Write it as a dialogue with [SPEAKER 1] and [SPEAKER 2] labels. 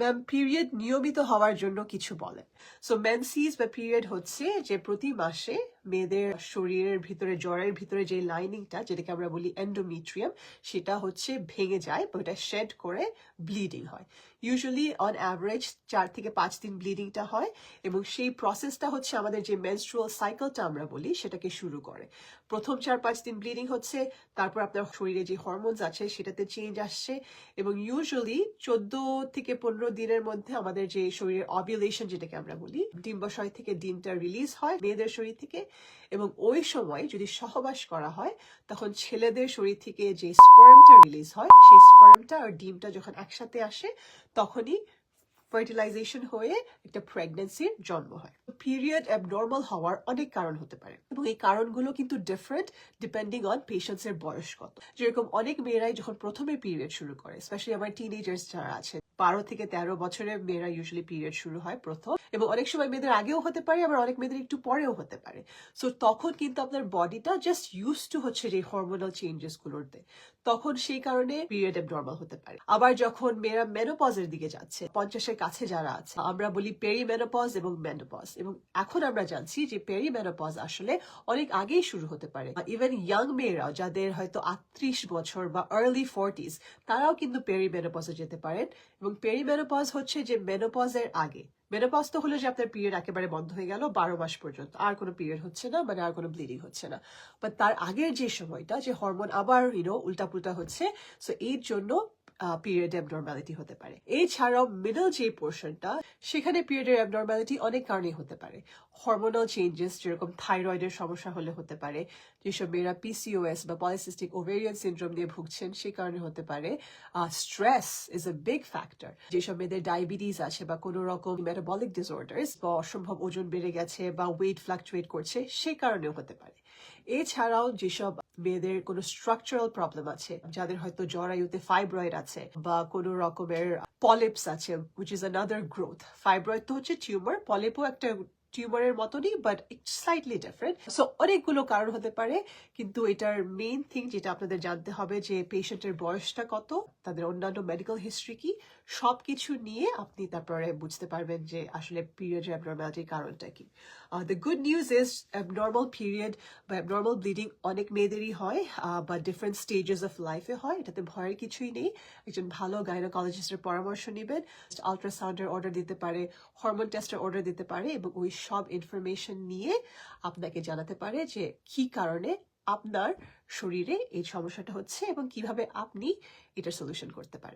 [SPEAKER 1] Ma'am period নিয়মিত হওয়ার জন্য কিছু বলেন সো মেনসিস বা পিরিয়ড হচ্ছে যে প্রতি মাসে মেয়েদের শরীরের ভিতরে জ্বরের ভিতরে যে লাইনিংটা যেটাকে আমরা বলি এন্ডোমিট্রিয়াম সেটা হচ্ছে ভেঙে যায় বা ওটা শেড করে ব্লিডিং হয় ইউজুয়ালি অন অ্যাভারেজ চার থেকে পাঁচ দিন ব্লিডিংটা হয় এবং সেই প্রসেসটা হচ্ছে আমাদের যে মেনস্ট্রুয়াল সাইকেলটা আমরা বলি সেটাকে শুরু করে প্রথম চার পাঁচ দিন ব্লিডিং হচ্ছে তারপর আপনার শরীরে যে হরমোনস আছে সেটাতে চেঞ্জ আসছে এবং ইউজুয়ালি চোদ্দ থেকে পনেরো দিনের মধ্যে আমাদের যে শরীরের অবিউলেশন যেটাকে আমরা বলি, ডিম্বাশয় থেকে ডিমটা রিলিজ হয়, মেয়েদের শরীর থেকে, এবং ওই সময় যদি সহবাস করা হয়, তখন ছেলেদের শরীর থেকে যে স্পার্মটা রিলিজ হয়, সেই স্পার্মটা আর ডিমটা যখন একসাথে আসে, তখনই ফার্টিলাইজেশন হয়ে একটা প্রেগনেন্সির জন্ম হয়। পিরিয়ড অ্যাবনর্মাল হওয়ার অনেক কারণ হতে পারে, এবং এই কারণগুলো কিন্তু ডিফারেন্ট ডিপেন্ডিং অন পেশেন্টসের বয়স কত। যেরকম অনেক মেয়েরাই যখন প্রথমে পিরিয়ড শুরু করে স্পেশালি আমার টিনেজার্স যারা আছে বারো থেকে তেরো বছরের মেয়েরা ইউজুয়ালি পিরিয়ড শুরু হয় প্রথম। এবং অনেক সময় মেয়েদের আগেও হতে পারে, আবার অনেক মেয়েদের একটু পরেও হতে পারে। সো তখন কিন্তু আপনার বডিটা জাস্ট ইউজ টু হচ্ছে যে হরমোনাল চেঞ্জেস গুলোতে। তখন সেই কারণে পিরিয়ড নর্মাল হতে পারে। আবার যখন মেয়েরা মেনোপজের দিকে যাচ্ছে, পঞ্চাশের কাছে যারা আছে, আমরা বলি পেরি মেনোপজ এবং মেনোপজ এবং এখন আমরা জানছি যে পেরি মেনোপজ আসলে অনেক আগেই শুরু হতে পারে। ইভেন ইয়াং মেয়েরাও, যাদের হয়তো আটত্রিশ বছর বা আর্লি ফোরটিস তারাও কিন্তু পেরি মেনোপজে যেতে পারেন। এবং পেরি মেনোপজ হচ্ছে যে মেনোপজের আগে। মেনোপজ তো হলো যে আপনার পিরিয়ড একেবারে বন্ধ হয়ে গেল, বারো মাস পর্যন্ত। আর কোনো পিরিয়ড হচ্ছে না মানে আর কোনো ব্লিডিং হচ্ছে না। বাট তার আগের যে সময়টা, যে হরমোন আবার ইউনো উল্টাপুল্টা হচ্ছে সো এর জন্য পিরিয়ড অ্যাবনর্মালিটি হতে পারে। এছাড়াও মিডল যে পোর্শনটা সেখানে পিরিয়ডের অ্যাবনর্মালিটি অনেক কারণে হতে পারে। হরমোনাল চেঞ্জেস যেরকম থাইরয়েডের সমস্যা হলে হতে পারে, যেসব মেয়েরা পিসিওএস বা পলিসিস্টিক ওভেরিয়ান সিন্ড্রোম দিয়ে ভুগছেন সেই কারণে হতে পারে। Stress is a big factor যেসব মেয়েদের ডায়াবেটিস আছে বা কোনো রকম মেটাবলিক ডিসঅর্ডার্স বা অসম্ভব ওজন বেড়ে গেছে বা ওয়েট ফ্লাকচুয়েট করছে সেই কারণেও হতে পারে। এছাড়াও যেসব মেয়েদের কোনো স্ট্রাকচারাল প্রবলেম আছে, যাদের হয়তো জরায়ুতে ফাইব্রয়েড আছে বা কোনো রকমের পলিপস আছে which is another growth fibroid তো হচ্ছে টিউমার পলিপও একটা টিউমারের মতনই বাট স্লাইটলি ডিফারেন্ট সো অনেকগুলো কারণ হতে পারে, কিন্তু এটার মেইন থিং যেটা আপনাদের জানতে হবে যে পেশেন্টের বয়সটা কত, তাদের অন্যান্য মেডিকেল হিস্ট্রি কি সব কিছু নিয়ে আপনি তারপরে বুঝতে পারবেন যে আসলে পিরিয়ড অ্যাবনর্মালিটির কারণটা কি। The good news is abnormal period বা অ্যাবনর্মাল ব্লিডিং অনেক মেয়েদেরই হয় বা ডিফারেন্ট স্টেজেস অফ লাইফে হয়। এটাতে ভয়ের কিছুই নেই। একজন ভালো গাইনোকলজিস্টের পরামর্শ নেবেন। আলট্রাসাউন্ডের অর্ডার দিতে পারে হরমোন টেস্টের অর্ডার দিতে পারে এবং ওই সব ইনফরমেশন নিয়ে আপনাকে জানাতে পারে যে কি কারণে আপনার শরীরে এই সমস্যাটা হচ্ছে এবং কীভাবে আপনি এটার সলিউশন করতে পারেন।